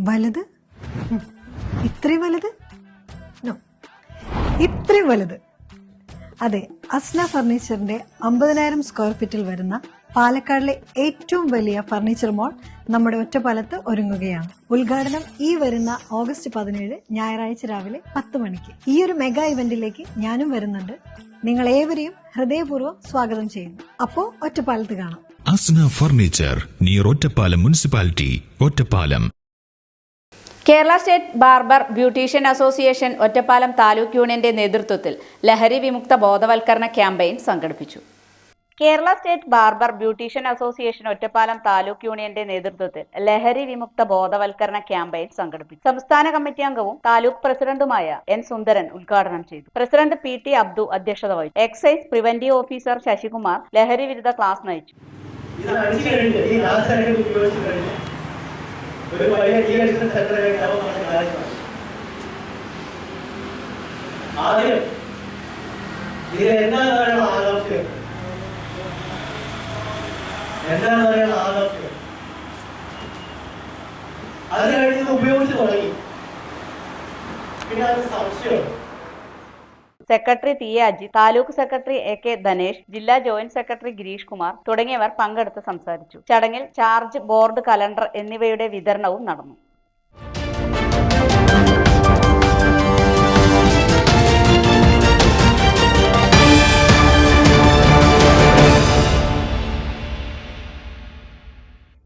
വലുത്. ഇത്രയും വലുത്? നോ ഇത്രയും വലുത്. അതെ അസ്ന ഫർണിച്ചറിന്റെ അമ്പതിനായിരം സ്ക്വയർ ഫീറ്റിൽ വരുന്ന പാലക്കാടിലെ ഏറ്റവും വലിയ ഫർണിച്ചർ മോൾ നമ്മുടെ ഒറ്റപ്പാലത്ത് ഒരുങ്ങുകയാണ്. ഉദ്ഘാടനം ഈ വരുന്ന ഓഗസ്റ്റ് പതിനേഴ് ഞായറാഴ്ച രാവിലെ പത്ത് മണിക്ക്. ഈ ഒരു മെഗാ ഇവന്റിലേക്ക് ഞാനും വരുന്നുണ്ട്. നിങ്ങൾ ഏവരെയും ഹൃദയപൂർവം സ്വാഗതം ചെയ്യുന്നു. അപ്പോ ഒറ്റപ്പാലത്ത് കാണാം. Asna furniture near Ottapalam municipality Ottapalam. Kerala state barber beautician association Ottapalam taluk യൂണിയന്റെ നേതൃത്വത്തിൽ ലഹരി വിമുക്ത ബോധവൽക്കരണ ക്യാമ്പയിൻ സംഘടിപ്പിച്ചു. Kerala state barber beautician association Ottapalam taluk യൂണിയന്റെ നേതൃത്വത്തിൽ ലഹരി വിമുക്ത ബോധവൽക്കരണ ക്യാമ്പയിൻ സംഘടിപ്പിച്ചു. സംസ്ഥാന കമ്മിറ്റി അംഗവും താലൂക്ക് പ്രസിഡന്റുമായ എൻ സുന്ദരൻ ഉദ്ഘാടനം ചെയ്തു. പ്രസിഡന്റ് പി ടി അബ്ദു അധ്യക്ഷത വഹിച്ചു. എക്സൈസ് പ്രിവന്റീവ് ഓഫീസർ ശശികുമാർ ലഹരി വിരുദ്ധ ക്ലാസ് നയിച്ചു. ഒരു വലിയ കഴിഞ്ഞ് അവ ആദ്യം ഇത് എന്താണ് പറയുന്ന എന്താണ് പറയുന്ന ആലോചന അത് കഴിഞ്ഞ് ഉപയോഗിച്ച് തുടങ്ങി. പിന്നെ അത് സംശയമാണ് secretary T A Ajith taluk secretary A K Dhanesh ജില്ലാ ജോയിന്റ് സെക്രട്ടറി ഗിരീഷ് കുമാർ തുടങ്ങിയവർ പങ്കെടുത്ത് സംസാരിച്ചു. ചടങ്ങിൽ ചാർജ് ബോർഡ് കലണ്ടർ എന്നിവയുടെ വിതരണവും നടന്നു.